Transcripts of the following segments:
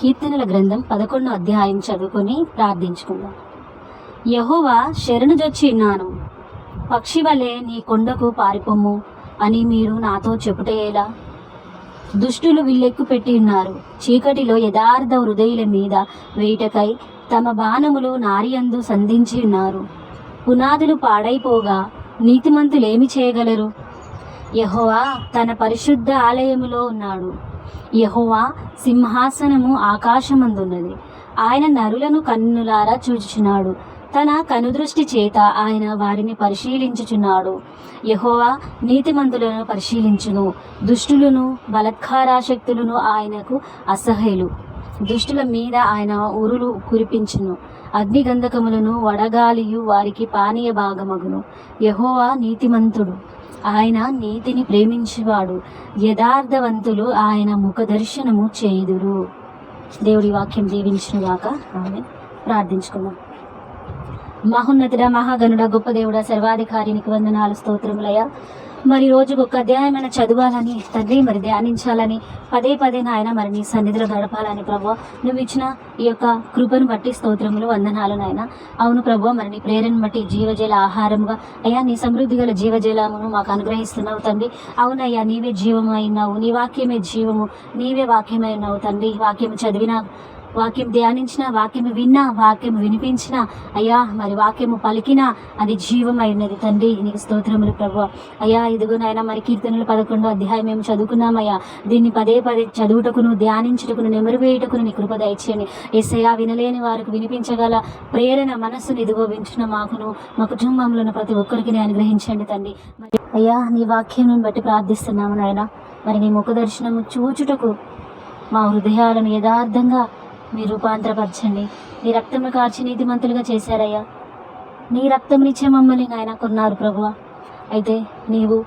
కీర్తనల గ్రంథం పదకొండో అధ్యాయం చదువుకొని ప్రార్థించుకుందాం. యహోవా శరణుజొచ్చి ఉన్నాను పక్షి వలె నీ కొండకు పారిపోము అని మీరు నాతో చెప్పుటేలా దుష్టులు విల్లెక్కు పెట్టి ఉన్నారు. చీకటిలో యథార్థ హృదయుల మీద వేటకై తమ బాణములు నారియందు సంధించి ఉన్నారు. పునాదులు పాడైపోగా నీతిమంతులేమి చేయగలరు? యహోవా తన పరిశుద్ధ ఆలయములో ఉన్నాడు. యహోవా సింహాసనము ఆకాశమందున్నది. ఆయన నరులను కన్నులారా చూచుచున్నాడు. తన కనుదృష్టి చేత ఆయన వారిని పరిశీలించుచున్నాడు. యహోవా నీతిమంతులను పరిశీలించును. దుష్టులను బలత్కారాశక్తులను ఆయనకు అసహ్యులు. దుష్టుల మీద ఆయన ఉరులు కురిపించును. అగ్నిగంధకములను వడగాలియు వారికి పానీయ భాగమగును. యహోవా నీతిమంతుడు. ఆయన నీతిని ప్రేమించేవాడు. యథార్థవంతులు ఆయన ముఖ దర్శనము చేయుదురు. దేవుడి వాక్యం దీవించిన గాక. ఆమె ప్రార్థించుకున్నాం మహోన్నతుడ మహాగణుడ గొప్ప దేవుడ సర్వాధికారికి వందనాలు స్తోత్రములయ మరి రోజుకు ఒక అధ్యాయమైన చదవాలని తండ్రి మరి ధ్యానించాలని పదే పదే నాయన మరి నీ సన్నిధిలో గడపాలని ప్రభు నువ్వు ఇచ్చిన ఈ యొక్క కృపను బట్టి స్తోత్రములు వందనాలు నాయన. అవును ప్రభు మరి నీ ప్రేరణ బట్టి జీవజల ఆహారముగా అయ్యా నీ సమృద్ధి గల జీవజలమును మాకు అనుగ్రహిస్తున్నావు తండ్రి. అవునయ్యా నీవే జీవమైనావు నీ వాక్యమే జీవము నీవే వాక్యమై ఉన్నావు తండ్రి. వాక్యం చదివిన వాక్యం ధ్యానించిన వాక్యం విన్నా వాక్యం వినిపించిన. అయ్యా మరి వాక్యము పలికినా అది జీవమైనది తండ్రి. నీకు స్తోత్రములు ప్రభు. అయ్యా ఇదిగోనైనా మరి కీర్తనలు పదకొండో అధ్యాయం మేము చదువుకున్నామయ్యా దీన్ని పదే పదే చదువుటకును ధ్యానించుటకును నెమరు వేయుటకును నీ కృప దయచేయండి. ఎస్ఐయా వినలేని వారికి వినిపించగల ప్రేరణ మనస్సును ఇదిగో వింటున్న మాకును మా కుటుంబంలో ఉన్న ప్రతి ఒక్కరికి అనుగ్రహించండి తండ్రి. మరి అయ్యా నీ వాక్యం బట్టి ప్రార్థిస్తున్నాము నాయన. మరి నీ ముఖ దర్శనము చూచుటకు మా హృదయాలను యథార్థంగా మీరు రూపాంతరపరచండి. నీ రక్తము కార్చి నీతిమంతులుగా చేశారయ్యా. నీ రక్తమునిచ్చే మమ్మల్ని ఆయన కొన్నారు ప్రభువ. అయితే నీవు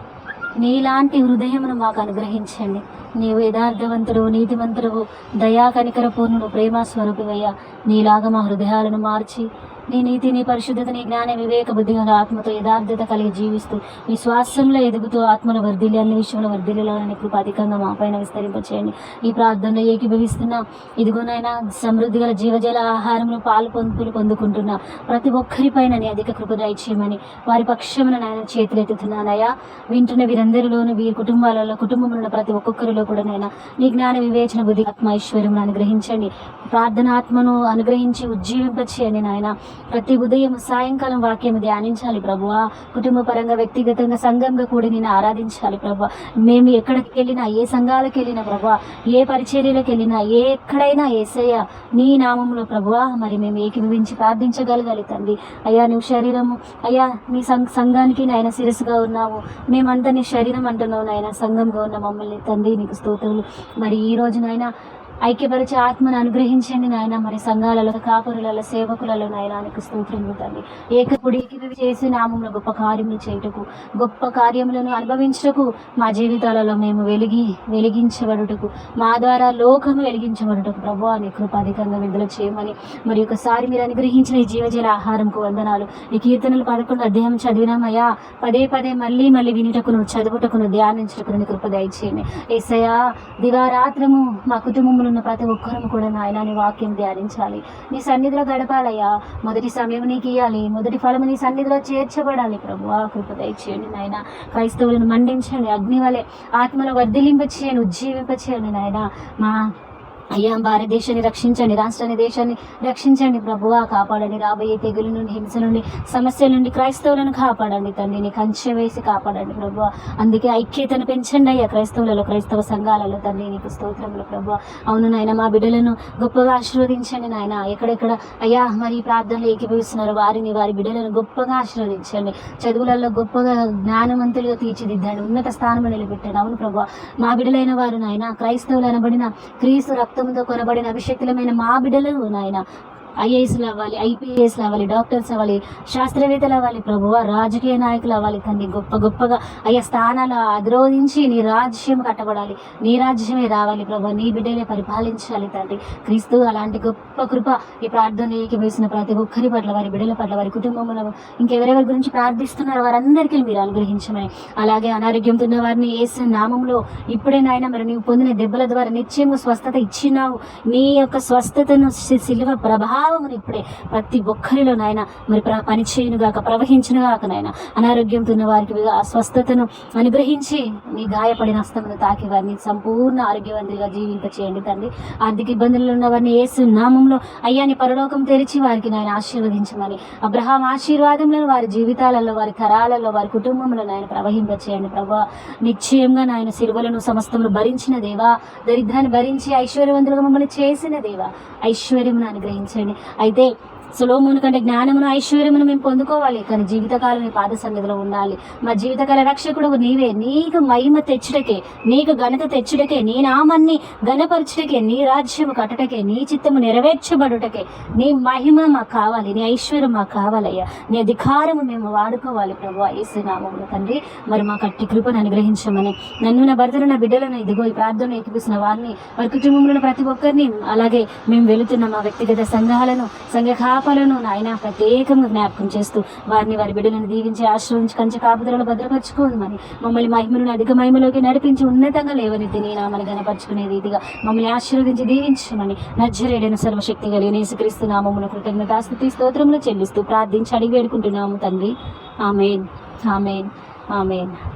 నీలాంటి హృదయమును మాకు అనుగ్రహించండి. నీవు యథార్థవంతుడు నీతిమంతుడు దయా కనికర పూర్ణుడు ప్రేమ స్వరూపివయ్యా నీలాగా మా హృదయాలను మార్చి నీ నీతి నీ పరిశుద్ధత నీ జ్ఞాన వివేక బుద్ధి గల ఆత్మతో యథార్థత కలిగి జీవిస్తూ విశ్వాసంలో ఎదుగుతూ ఆత్మల వర్ధిల్లి అన్ని విషయంలో వర్ధిల్లాలని కృప అధికంగా మా పైన విస్తరింపచేయండి. ఈ ప్రార్థనలో ఏకీభవిస్తున్న. ఇదిగోనైనా సమృద్ధి గల జీవజల ఆహారంలో పాలు పొందులు పొందుకుంటున్న. ప్రతి ఒక్కరిపైన నీ అధిక కృప దయచేయమని వారి పక్షమున నాయన చేతులెత్తుతున్నానయ్యా. వింటున్న వీరందరిలోను వీరి కుటుంబాలలో కుటుంబంలో ఉన్న ప్రతి ఒక్కొక్కరిలో కూడా నైనా నీ జ్ఞాన వివేచన బుద్ధి ఆత్మ ఐశ్వర్యం అనుగ్రహించండి. ప్రార్థనాత్మను అనుగ్రహించి ఉజ్జీవింపచేయండి నాయన. ప్రతి ఉదయం సాయంకాలం వాక్యం ధ్యానించాలి ప్రభువా. కుటుంబ పరంగా వ్యక్తిగతంగా సంఘంగా కూడి నేను ఆరాధించాలి ప్రభా మేము ఎక్కడికి వెళ్ళినా ఏ సంఘాలకు వెళ్ళినా ప్రభా ఏ పరిచర్యలకు వెళ్ళినా ఏ ఎక్కడైనా ఏసయ్య నీ నామంలో ప్రభువా మరి మేము ఏకీభవించి ప్రార్థించగలగాలి తండ్రి. అయ్యా నువ్వు శరీరము అయ్యా నీ సం సంఘానికి నాయన శిరస్సుగా ఉన్నావు. మేమంతా నీ శరీరం అంటున్నావు నాయన సంఘంగా ఉన్న మమ్మల్ని తండ్రి నీకు స్తోత్రులు మరి ఈ రోజునైనా ఐక్యపరిచే ఆత్మను అనుగ్రహించండి నాయన. మరి సంఘాలలో కాపురులలో సేవకులలో నాయన నీకు స్తోత్రములు తండ్రి. ఏకపుడి చేసి నామంలో గొప్ప కార్యములు చేయుటకు గొప్ప కార్యములను అనుభవించటకు మా జీవితాలలో మేము వెలిగి వెలిగించబడుటకు మా ద్వారా లోకము వెలిగించబడుటకు ప్రభు అని కృప అధికంగా విడుదల చేయమని. మరి ఒకసారి మీరు అనుగ్రహించిన ఈ జీవజల ఆహారంకు వందనాలు. ఈ కీర్తనలు పదకొండు అధ్యాయం చదివినామయ్యా పదే పదే మళ్ళీ మళ్ళీ వినుటకును చదువుటకును ధ్యానించుటకును కృప దయచేయండి ఏసయా దివారాత్రము మా కుటుంబంలో ఉన్న ప్రతి ఒక్కరము కూడా నాయన నీ వాక్యం ధ్యానించాలి. నీ సన్నిధిలో గడపాలయ్యా. మొదటి సమయం నీకు ఇవ్వాలి మొదటి ఫలం నీ సన్నిధిలో చేర్చబడాలి ప్రభు. ఆ కృప దయచేయండి నాయన. క్రైస్తవులను మండించండి. అగ్ని వలె ఆత్మలో ఉజ్జీవింప ఉజ్జీవింపచేయండి నాయన. మా అయ్యా. భారతదేశాన్ని రక్షించండి. రాష్ట్రాన్ని దేశాన్ని రక్షించండి. ప్రభువా కాపాడండి. రాబోయే తెగుల నుండి హింస నుండి సమస్యల నుండి క్రైస్తవులను కాపాడండి తండ్రిని కంచె వేసి కాపాడండి ప్రభువా. అందుకే ఐక్యతను పెంచండి అయ్యా. క్రైస్తవులలో క్రైస్తవ సంఘాలలో తండ్రి నీకు స్తోత్రములు ప్రభు అవును నాయన మా బిడ్డలను గొప్పగా ఆశీర్వదించండి నాయన. ఎక్కడెక్కడ అయ్యా మరి ప్రార్థనలు ఏకీభవిస్తున్నారు వారిని వారి బిడ్డలను గొప్పగా ఆశీర్వదించండి. చదువులలో గొప్పగా జ్ఞానవంతులుగా తీర్చిదిద్దండి. ఉన్నత స్థానంలో నిలబెట్టండి. అవును ప్రభు మా బిడ్డలైన వారు నాయన క్రైస్తవులు అనబడిన క్రీస్తు రక్త రక్తంతో కొనబడిన అభిషక్తులమైన మా బిడ్డలు నాయన. ఐఏఎస్లు అవ్వాలి ఐపీఎస్లు అవ్వాలి డాక్టర్స్ అవ్వాలి శాస్త్రవేత్తలు అవ్వాలి ప్రభువ రాజకీయ నాయకులు అవ్వాలి. కానీ గొప్ప గొప్పగా అయ్యా స్థానాలు అధిరోధించి నీ రాజ్యం కట్టబడాలి. నీ రాజ్యమే రావాలి ప్రభు నీ బిడ్డలే పరిపాలించాలి తండ్రి. క్రీస్తు అలాంటి గొప్ప కృప ఈ ప్రార్థన వేసిన ప్రతి ఒక్కరి పట్ల వారి బిడ్డల పట్ల వారి కుటుంబంలో ఇంకెవరెవరి గురించి ప్రార్థిస్తున్నారో వారందరికీ మీరు అనుగ్రహించమని. అలాగే అనారోగ్యంతో ఉన్న వారిని వేసిన నామంలో ఇప్పుడే నాయన మరి నీవు పొందిన దెబ్బల ద్వారా నిత్యము స్వస్థత ఇచ్చినావు. నీ యొక్క స్వస్థతను శిలువ ప్రభా ప్రభావమును ఇప్పుడే ప్రతి ఒక్కరిలో నాయన. మరి ప్ర పనిచేయును గాక ప్రవహించును గాక నాయన. అనారోగ్యంతో ఉన్న వారికి అస్వస్థతను అనుగ్రహించి నీ గాయపడిన హస్తమును తాకి వారిని సంపూర్ణ ఆరోగ్యవంతులుగా జీవింప చేయండి తండ్రి. ఆర్థిక ఇబ్బందులు ఉన్న వారిని ఏసు నామంలో అయ్యాని పరలోకం తెరిచి వారికి నాయన ఆశీర్వదించమని. అబ్రహాం ఆశీర్వాదంలో వారి జీవితాలలో వారి తరాలలో వారి కుటుంబంలో నాయన ప్రవహింప చేయండి ప్రభా. నిశ్చయంగా నాయన సిలువలను సమస్తములు భరించిన దేవా. దరిద్రాన్ని భరించి ఐశ్వర్యవంతులుగా మమ్మల్ని చేసిన దేవా. ఐశ్వర్యమును అనుగ్రహించండి. అయితే సులోమును కంటే జ్ఞానమును ఐశ్వర్యమును మేము పొందుకోవాలి. కానీ జీవితకాలం నీ పాద సన్నిధిలో ఉండాలి. మా జీవితకాల రక్షకుడు నీవే. నీకు మహిమ తెచ్చుటకే నీకు ఘనత తెచ్చుటకే నీ నామాన్ని ఘనపరచుటకే నీ రాజ్యము కట్టటకే నీ చిత్తము నెరవేర్చబడుటకే. నీ మహిమ మాకు కావాలి నీ ఐశ్వర్యం మాకు కావాలయ్యా. నీ అధికారము మేము వాడుకోవాలి ప్రభు యేసు నామములు తండ్రి. మరి మా కట్టి కృపను అనుగ్రహించమని నన్ను నా భర్తను నా బిడ్డలను ఇదిగో ఈ ప్రార్థన ఎక్కిపిస్తున్న వారిని వారి కుటుంబంలో ప్రతి ఒక్కరిని అలాగే మేము వెళుతున్న మా వ్యక్తిగత సంఘాలను సంఘ పాపాలను నాయన ప్రత్యేకంగా జ్ఞాపకం చేస్తూ వారిని వారి బిడ్డలను దీవించి ఆశ్రయించి కంచి కాపుదలను మరి. మమ్మల్ని మహిమను అధిక మహిమలోకి నడిపించి ఉన్నతంగా లేవనెత్తి నీ నామని గనపరుచుకునే రీతిగా మమ్మల్ని ఆశీర్వదించి దీవించమని. నజ్జరేడైన సర్వశక్తి కలిగిన యేసుక్రీస్తు నామమున కృతజ్ఞతాస్థుతి స్తోత్రములు చెల్లిస్తూ ప్రార్థించి అడిగి వేడుకుంటున్నాము తండ్రి. ఆమెన్. ఆమెన్. ఆమెన్.